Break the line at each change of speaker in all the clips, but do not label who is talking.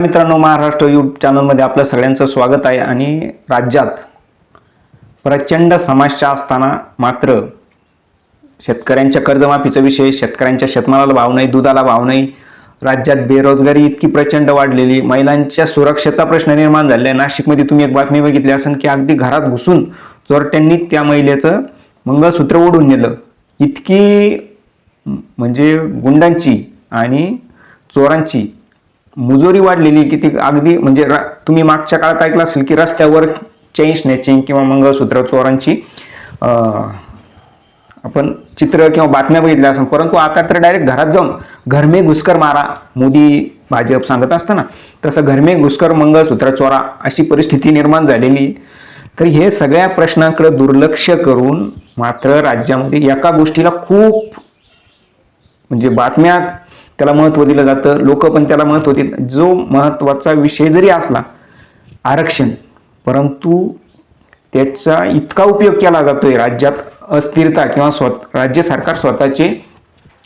मित्रांनो महाराष्ट्र यूट्यूब चॅनलमध्ये आपलं सगळ्यांचं स्वागत आहे आणि राज्यात प्रचंड समस्या असताना मात्र शेतकऱ्यांच्या कर्जमाफीचा विषय शेतकऱ्यांच्या शेतमालाला भाव नाही दुधाला भाव नाही राज्यात बेरोजगारी इतकी प्रचंड वाढलेली महिलांच्या सुरक्षेचा प्रश्न निर्माण झालेला आहे. नाशिकमध्ये तुम्ही एक बातमी बघितली असेल की अगदी घरात घुसून चोरट्यांनी त्या महिलेचं मंगळसूत्र ओढून नेलं. इतकी म्हणजे गुंडांची आणि चोरांची मुजोरी वाढलेली की ती अगदी म्हणजे तुम्ही मागच्या काळात ऐकलं असेल की रस्त्यावर चेन स्नेचिंग किंवा मंगळसूत्र चोरांची आपण चित्र किंवा बातम्या बघितल्या असं. परंतु आता तर डायरेक्ट घरात जाऊन घरमे घुसकर मारा मोदी भाजप सांगत असताना तसं घरमे घुसकर मंगळसूत्र चोरा अशी परिस्थिती निर्माण झालेली. तर हे सगळ्या प्रश्नांकडे दुर्लक्ष करून मात्र राज्यामध्ये एका गोष्टीला खूप म्हणजे बातम्यात त्याला महत्त्व दिलं जातं. लोक पण त्याला महत्त्व देत जो महत्त्वाचा विषय जरी असला आरक्षण परंतु त्याचा इतका उपयोग केला जातोय राज्यात अस्थिरता किंवा स्वत राज्य सरकार स्वतःचे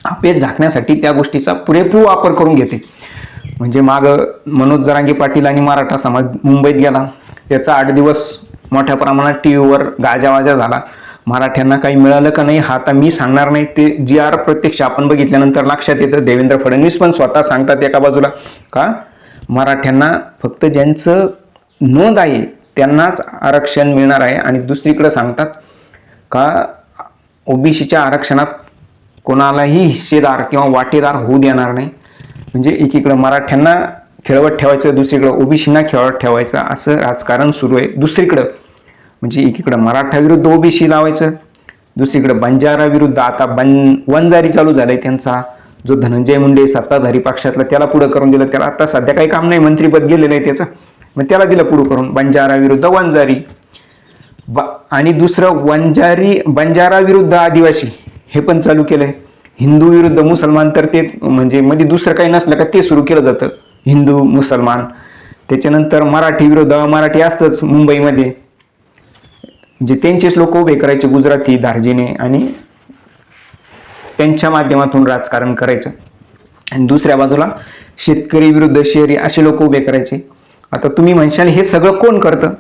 अपेच झाकण्यासाठी त्या गोष्टीचा पुरेपूर वापर करून घेते. म्हणजे माग मनोज जरांगे पाटील आणि मराठा समाज मुंबईत गेला. त्याचा आठ दिवस मोठ्या प्रमाणात टी व्हीवर गाजावाजा झाला. मराठ्यांना काही मिळालं का नाही हा आता मी सांगणार नाही. ते जी आर प्रत्यक्ष आपण बघितल्यानंतर लक्षात येतं देवेंद्र फडणवीस पण स्वतः सांगतात एका बाजूला. का? मराठ्यांना फक्त ज्यांचं नोंद आहे त्यांनाच आरक्षण मिळणार आहे आणि दुसरीकडे सांगतात का ओबीसीच्या आरक्षणात कोणालाही हिस्सेदार किंवा वाटेदार होऊ देणार नाही. म्हणजे एकीकडं मराठ्यांना खेळवत ठेवायचं दुसरीकडं ओबीसींना खेळवत ठेवायचं असं राजकारण सुरू आहे. दुसरीकडं म्हणजे एकीकडं मराठा विरुद्ध ओबीसी लावायचं दुसरीकडे बंजारा विरुद्ध आता बन वनजारी चालू झालाय त्यांचा जो धनंजय मुंडे सत्ताधारी पक्षातला त्याला पुढं करून दिलं. त्याला आता सध्या काही काम नाही मंत्रीपद गेलेलं आहे त्याचं. मग त्याला दिलं पुढं करून बंजारा विरुद्ध वनजारी. ब आणि दुसरं वंजारी बंजारा विरुद्ध आदिवासी हे पण चालू केलंय. हिंदू विरुद्ध मुसलमान तर ते म्हणजे मध्ये दुसरं काही नसलं का ते सुरू केलं जातं. हिंदू मुसलमान. त्याच्यानंतर मराठी विरुद्ध मराठी असतंच मुंबईमध्ये. म्हणजे त्यांचेच लोक उभे करायचे गुजराती धार्जिने आणि त्यांच्या माध्यमातून राजकारण करायचं. आणि दुसऱ्या बाजूला शेतकरी विरुद्ध शहरी असे लोक उभे करायचे. आता तुम्ही म्हणशाल हे सगळं कोण करतं?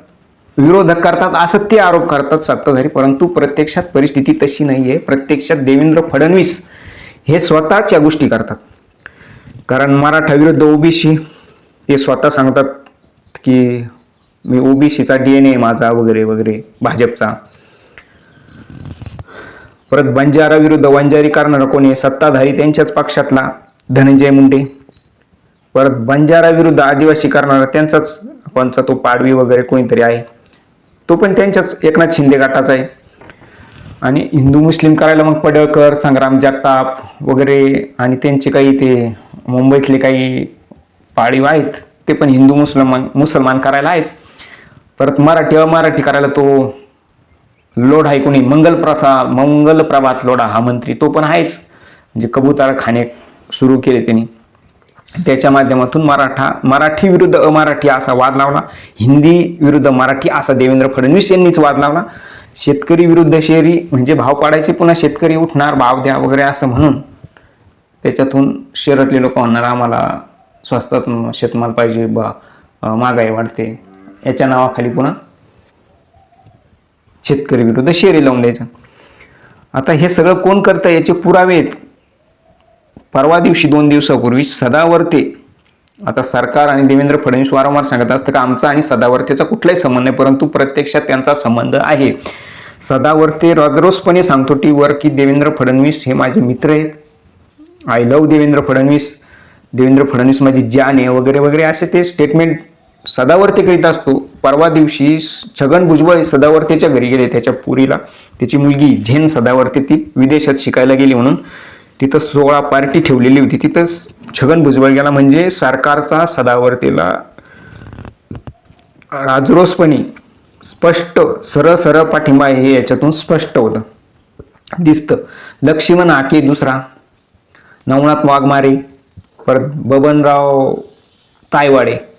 विरोधक करतात असं ते आरोप करतात सत्ताधारी परंतु प्रत्यक्षात परिस्थिती तशी नाही आहे प्रत्यक्षात देवेंद्र फडणवीस हे स्वतःच या गोष्टी करतात. कारण मराठा विरुद्ध ओबीसी ते स्वतः सांगतात की मी ओबीसीचा डी एन ए माझा वगैरे वगैरे भाजपचा. परत बंजारा विरुद्ध वंजारी करणारा कोणी सत्ताधारी त्यांच्याच पक्षातला धनंजय मुंडे. परत बंजारा विरुद्ध आदिवासी करणारा त्यांचाच कोणचा तो पाडवी वगैरे कोणीतरी आहे. तो पण त्यांच्याच एकनाथ शिंदे गटाचा आहे. आणि हिंदू मुस्लिम करायला मग पडळकर संग्राम जगताप वगैरे आणि त्यांचे काही ते मुंबईतले काही पाळीव आहेत ते पण हिंदू मुसलमान मुसलमान करायला आहेच परत मराठी अमराठी करायला तो लोढा आहे कोणी? मंगल प्रसा मंगल प्रभात लोढा हा मंत्री. तो पण आहेच. म्हणजे कबूतर खाणे सुरू केले त्यांनी. त्याच्या माध्यमातून मराठा मराठी विरुद्ध अमराठी असा वाद लावला. हिंदी विरुद्ध मराठी असा देवेंद्र फडणवीस यांनीच वाद लावला. शेतकरी विरुद्ध शहरी म्हणजे भाव पाडायचे पुन्हा शेतकरी उठणार भाव द्या वगैरे असं म्हणून त्याच्यातून शहरातले लोक म्हणणार आम्हाला स्वस्तात शेतमाल पाहिजे बा महागाई वाढते. याच्या नावाखाली पुन्हा शेतकरी विरुद्ध शेरी लावून द्यायचं. आता हे सगळं कोण करतं याचे पुरावे आहेत. परवा दिवशी दोन दिवसापूर्वी सदावर्ते आता सरकार आणि देवेंद्र फडणवीस वारंवार सांगत असतं का आमचा आणि सदावर्तेचा कुठलाही संबंध नाही परंतु प्रत्यक्षात त्यांचा संबंध आहे. सदावर्ते राजरोसपणे सांगतो टीव्हीवर की देवेंद्र फडणवीस हे माझे मित्र आहेत. I love Devendra Fadnavis. Devendra Fadnavis माझी जान आहे वगैरे वगैरे असे ते स्टेटमेंट सदावर्ती करीत असतो. परवा दिवशी छगन भुजबळ सदावर्तीच्या घरी गेले त्याच्या पुरीला. त्याची मुलगी झेन सदावर्ती ती विदेशात शिकायला गेली म्हणून. तिथं सोळा पार्टी ठेवलेली होती. तिथं छगन भुजबळ गेला म्हणजे सरकारचा सदावर्तीला राजरोसपणे स्पष्ट सरळ सरळ पाठिंबा आहे हे याच्यातून स्पष्ट होतं. दिसतं. लक्ष्मण आके दुसरा. नवनाथ वाघमारे. परत बबनराव तायवाडे.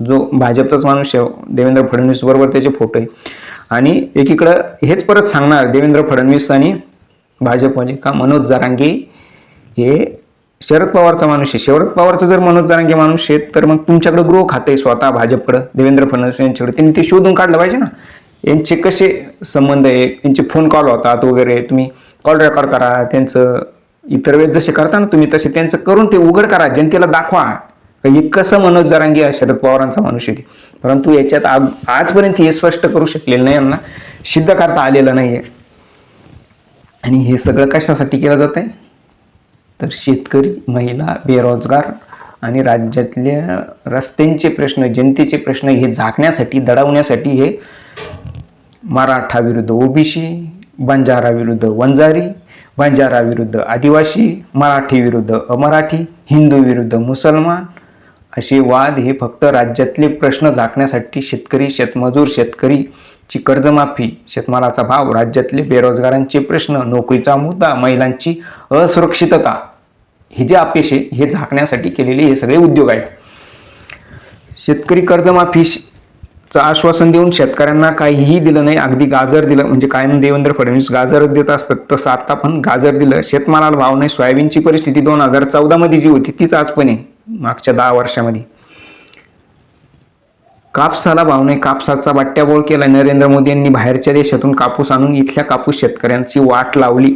जो भाजपचाच माणूस आहे देवेंद्र फडणवीस बरोबर त्याचे फोटो आहे. आणि एकीकडं हेच परत सांगणार देवेंद्र फडणवीस आणि भाजपमध्ये का मनोज जरांगे हे शरद पवारचा माणूस आहे. शरद पवारचा जर मनोज जरांगे माणूस आहे तर मग तुमच्याकडे गृह खातं आहे स्वतः भाजपकडं देवेंद्र फडणवीस यांच्याकडे. त्यांनी ते शोधून काढलं पाहिजे ना. यांचे कसे संबंध आहे? यांचे फोन कॉल होतात वगैरे तुम्ही कॉल रेकॉर्ड करा त्यांचं इतर वेळेस जसे करता ना तुम्ही तसे त्यांचं करून ते उघड करा जनतेला दाखवा. का हे कसं मनोज जरांगे हा शरद पवारांचा माणूस येते ते. परंतु याच्यात आज- आजपर्यंत हे स्पष्ट करू शकलेलं नाही यांना. सिद्ध करता आलेलं नाही आहे आणि हे सगळं कशासाठी केलं जात आहे तर शेतकरी महिला बेरोजगार आणि राज्यातल्या रस्त्यांचे प्रश्न जनतेचे प्रश्न हे झाकण्यासाठी दडवण्यासाठी हे मराठा विरुद्ध ओबीसी बंजारा विरुद्ध वंजारी बंजारा विरुद्ध आदिवासी मराठी विरुद्ध अमराठी हिंदू विरुद्ध मुसलमान असे वाद हे फक्त राज्यातले प्रश्न झाकण्यासाठी शेतकरी शेतमजूर शेतकरीची कर्जमाफी शेतमालाचा भाव राज्यातले बेरोजगारांचे प्रश्न नोकरीचा मुद्दा महिलांची असुरक्षितता हे जे अपेश हे झाकण्यासाठी केलेले हे सगळे उद्योग आहेत. शेतकरी कर्जमाफीचं आश्वासन देऊन शेतकऱ्यांना काहीही दिलं नाही अगदी गाजर दिलं म्हणजे कायम देवेंद्र फडणवीस गाजर देत असतात तसं आता पण गाजर दिलं शेतमालाला भाव नाही सोयाबीनची परिस्थिती दोन हजार चौदामध्ये जी होती तीच आज पण आहे. मागच्या दहा वर्षामध्ये. कापसाला भाव नाही कापसाचा बट्ट्याबोळ केला नरेंद्र मोदी यांनी बाहेरच्या देशातून कापूस आणून इथल्या कापूस शेतकऱ्यांची वाट लावली.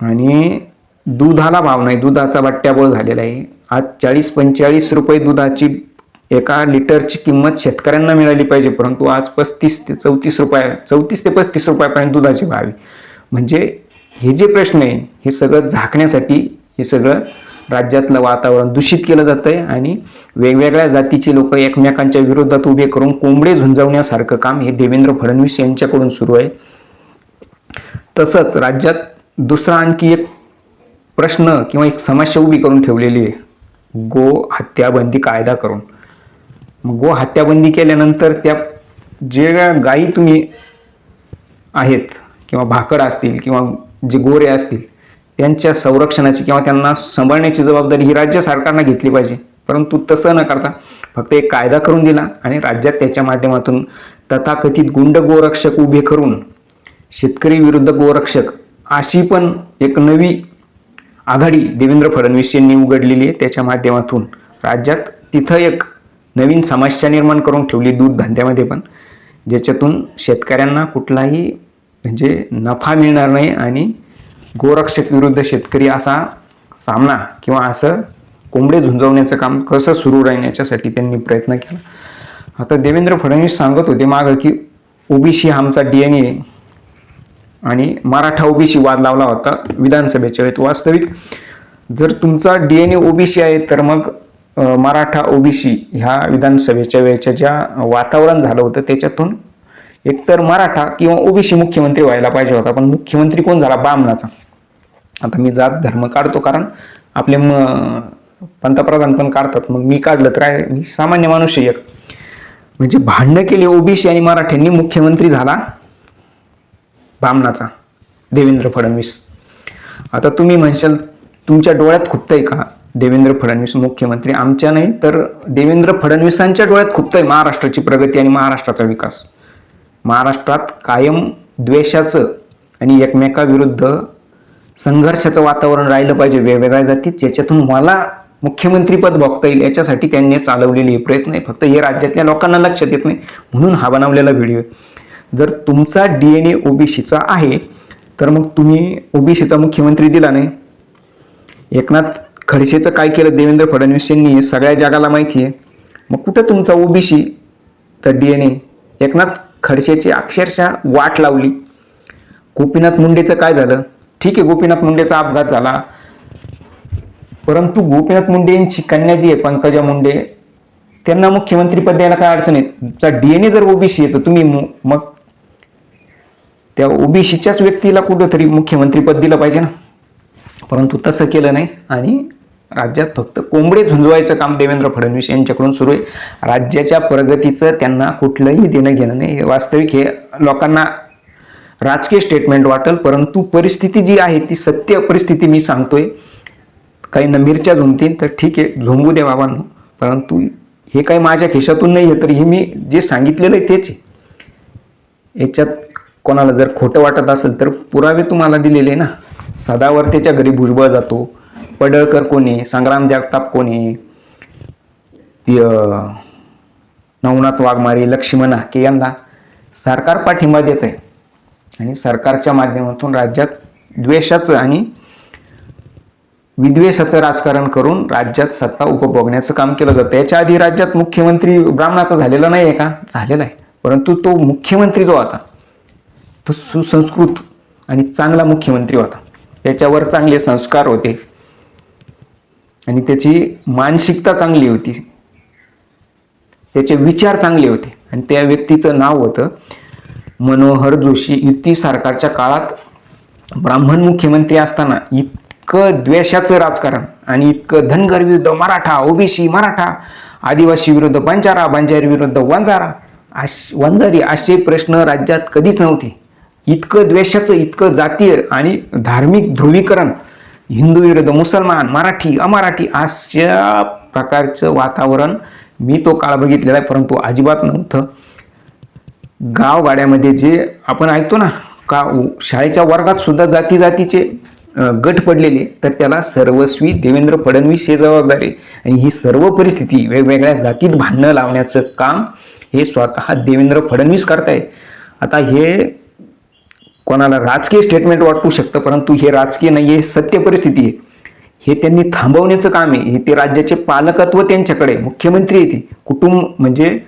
आणि दुधाला भाव नाही दुधाचा बट्ट्याबोळ झालेला आहे. आज चाळीस पंचेचाळीस रुपये दुधाची एका लिटरची किंमत शेतकऱ्यांना मिळाली पाहिजे परंतु आज पस्तीस ते चौतीस रुपया चौतीस ते पस्तीस रुपयापर्यंत दुधाची भाव आहे. म्हणजे हे जे प्रश्न आहे हे सगळं झाकण्यासाठी हे सगळं राज्यातलं वातावरण दूषित केलं जातं आहे आणि वेगवेगळ्या जातीचे लोक एकमेकांच्या विरोधात उभे करून कोंबडे झुंजवण्यासारखं काम हे देवेंद्र फडणवीस यांच्याकडून सुरू आहे. तसंच राज्यात दुसरा आणखी एक प्रश्न किंवा एक समस्या उभी करून ठेवलेली आहे. गो हत्याबंदी कायदा करून. गो हत्याबंदी केल्यानंतर त्या जे गायी तुम्ही आहेत किंवा भाकड असतील किंवा जे गोरे असतील त्यांच्या संरक्षणाची किंवा त्यांना सांभाळण्याची जबाबदारी ही राज्य सरकारनं घेतली पाहिजे. परंतु तसं न करता फक्त एक कायदा करून दिला आणि राज्यात त्याच्या माध्यमातून तथाकथित गुंड गोरक्षक उभे करून शेतकरी विरुद्ध गोरक्षक अशी पण एक नवी आघाडी देवेंद्र फडणवीस यांनी उघडलेली आहे. त्याच्या माध्यमातून राज्यात तिथं एक नवीन समस्या निर्माण करून ठेवली दूध धंद्यामध्ये पण ज्याच्यातून शेतकऱ्यांना कुठलाही म्हणजे नफा मिळणार नाही आणि गोरक्षक विरुद्ध शेतकरी असा सामना किंवा असं कोंबडे झुंजवण्याचं काम कसं सुरू राहील याच्यासाठी त्यांनी प्रयत्न केला. आता देवेंद्र फडणवीस सांगत होते मागं की ओबीसी आमचा डी एन ए आणि मराठा ओबीसी वाद लावला होता विधानसभेच्या वेळेत. वास्तविक जर तुमचा डी एन ए ओबीसी आहे तर मग मराठा ओबीसी ह्या विधानसभेच्या वेळेच्या ज्या वातावरण झालं होतं त्याच्यातून एकतर मराठा किंवा ओबीसी मुख्यमंत्री व्हायला पाहिजे होता. पण मुख्यमंत्री कोण झाला? बामणाचा. आता मी जात धर्म काढतो कारण आपले म पंतप्रधान पण काढतात. मग मी काढलं तर आहे मी सामान्य माणूस एक. म्हणजे भांडणं केली ओबीसी आणि मराठ्यांनी मुख्यमंत्री झाला बामणाचा देवेंद्र फडणवीस. आता तुम्ही म्हणशाल तुमच्या डोळ्यात खुपतंय का देवेंद्र फडणवीस मुख्यमंत्री? आमच्या नाही तर देवेंद्र फडणवीसांच्या डोळ्यात खुपतंय महाराष्ट्राची प्रगती आणि महाराष्ट्राचा विकास. महाराष्ट्रात कायम द्वेषाचं आणि एकमेकाविरुद्ध संघर्षाचं वातावरण राहिलं पाहिजे वेगवेगळ्या जातीत ज्याच्यातून मला मुख्यमंत्रीपद बघता येईल याच्यासाठी त्यांनी चालवलेले प्रयत्न आहे. फक्त हे राज्यातल्या लोकांना लक्षात येत नाही म्हणून हा बनवलेला व्हिडिओ आहे. जर तुमचा डी एन ए ओबीसीचा आहे तर मग तुम्ही ओबीसीचा मुख्यमंत्री दिला नाही. एकनाथ खडसेचं काय केलं देवेंद्र फडणवीस यांनी सगळ्या जगाला माहिती आहे. मग कुठं तुमचा ओबीसीचा डी एन ए एकनाथ खडसेची अक्षरशः वाट लावली. गोपीनाथ मुंडेचं काय झालं? ठीक आहे गोपीनाथ मुंडेचा अपघात झाला. परंतु गोपीनाथ मुंडे यांची कन्या जी आहे पंकजा मुंडे त्यांना मुख्यमंत्रीपद द्यायला काय अडचण आहे? तुमचा डीएनए जर ओबीसी आहे तर तुम्ही मग त्या ओबीसीच्याच व्यक्तीला कुठंतरी मुख्यमंत्रीपद दिलं पाहिजे ना. परंतु तसं केलं नाही आणि राज्यात फक्त कोंबडे झुंजवायचं काम देवेंद्र फडणवीस यांच्याकडून सुरू आहे. राज्याच्या प्रगतीचं त्यांना कुठलंही देणं घेणं नाही. हे वास्तविक हे लोकांना राजकीय स्टेटमेंट वाटेल परंतु परिस्थिती जी आहे ती सत्य परिस्थिती मी सांगतोय. काही न मिरच्या झुमतील तर ठीक आहे झोंबू द्या बाबांनो. परंतु हे काही माझ्या खिशातून नाही आहे तर हे मी जे सांगितलेलं आहे तेच आहे. याच्यात कोणाला जर खोटं वाटत असेल तर पुरावे तुम्हाला दिलेले आहे ना. सदावर्तेच्या घरी भुजबळ जातो. पडळकर कोणी संग्राम जगताप कोणी नवनाथ वाघमारे लक्ष्मण हाके यांना सरकार पाठिंबा देत आहे आणि सरकारच्या माध्यमातून राज्यात द्वेषाचं आणि विद्वेषाचं राजकारण करून राज्यात सत्ता उपभोगण्याचं काम केलं जातं. याच्या आधी राज्यात मुख्यमंत्री ब्राह्मणाचा झालेला नाही आहे का? झालेला आहे. परंतु तो मुख्यमंत्री जो होता तो सुसंस्कृत आणि चांगला मुख्यमंत्री होता. त्याच्यावर चांगले संस्कार होते. आणि त्याची मानसिकता चांगली होती. त्याचे विचार चांगले होते. आणि त्या व्यक्तीचं नाव होतं मनोहर जोशी युती सरकारच्या काळात ब्राह्मण मुख्यमंत्री असताना इतकं द्वेषाचं राजकारण आणि इतकं धनगर विरुद्ध मराठा ओबीसी मराठा आदिवासी विरुद्ध बंजारा बंजारी विरुद्ध वंजारा आश वंजारी असे प्रश्न राज्यात कधीच नव्हते. इतकं द्वेषाचं इतकं जातीय आणि धार्मिक ध्रुवीकरण हिंदू विरुद्ध मुसलमान मराठी अमराठी अशा प्रकारचं वातावरण मी तो काळ बघितलेला आहे परंतु अजिबात नव्हतं. गावगाड्यामध्ये जे आपण ऐकतो ना का शाळेच्या वर्गात सुद्धा जाती जातीचे गट पडलेले तर त्याला सर्वस्वी देवेंद्र फडणवीस हे जबाबदार आहे आणि ही सर्व परिस्थिती वेगवेगळ्या जातीत भांडणं लावण्याचं काम हे स्वतः देवेंद्र फडणवीस करताय आता हे कोणाला राजकीय स्टेटमेंट वाटू शकतं परंतु हे राजकीय नाही हे सत्य परिस्थिती आहे. हे त्यांनी थांबवण्याचं काम आहे. हे ते राज्याचे पालकत्व त्यांच्याकडे मुख्यमंत्री आहे ते. कुटुंब म्हणजे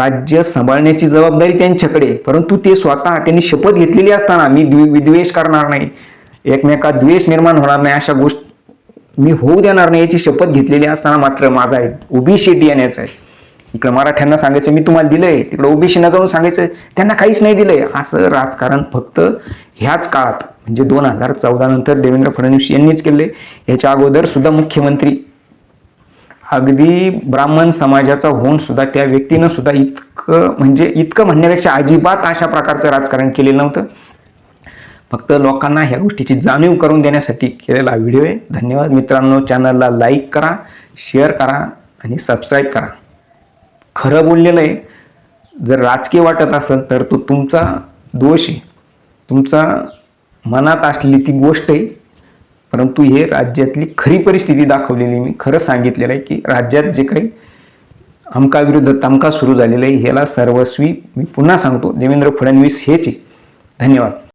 राज्य सांभाळण्याची जबाबदारी त्यांच्याकडे परंतु ते स्वतः त्यांनी शपथ घेतलेली असताना मी विद्वेष करणार नाही. एकमेकात द्वेष निर्माण होणार नाही अशा गोष्ट मी होऊ देणार नाही याची शपथ घेतलेली असताना मात्र माझा आहे ओबीसी येण्याचं आहे. इकडं मराठ्यांना सांगायचं मी तुम्हाला दिलंय. तिकडं ओबीसीना जाऊन सांगायचं त्यांना काहीच नाही दिलंय. असं राजकारण फक्त ह्याच काळात म्हणजे दोन हजार चौदा नंतर देवेंद्र फडणवीस यांनीच केले याच्या अगोदर सुद्धा मुख्यमंत्री अगदी ब्राह्मण समाजाचा होऊन सुद्धा त्या व्यक्तीनं सुद्धा इतकं म्हणजे इतकं म्हणण्यापेक्षा अजिबात अशा प्रकारचं राजकारण केलेलं नव्हतं. फक्त लोकांना ह्या गोष्टीची जाणीव करून देण्यासाठी केलेला व्हिडिओ आहे. धन्यवाद मित्रांनो. चॅनलला लाईक करा शेअर करा आणि सबस्क्राईब करा. खरं बोललेलं आहे जर राजकीय वाटत असेल तर तो तुमचा दोष आहे. तुमचा मनात असलेली ती गोष्ट आहे परंतु हे राज्यातली खरी परिस्थिती दाखवलेली मी खरं सांगितलेलं आहे की राज्यात जे काही अमकाविरुद्ध तमका सुरू झालेला आहे ह्याला सर्वस्वी मी पुन्हा सांगतो. देवेंद्र फडणवीस हेच आहे. धन्यवाद.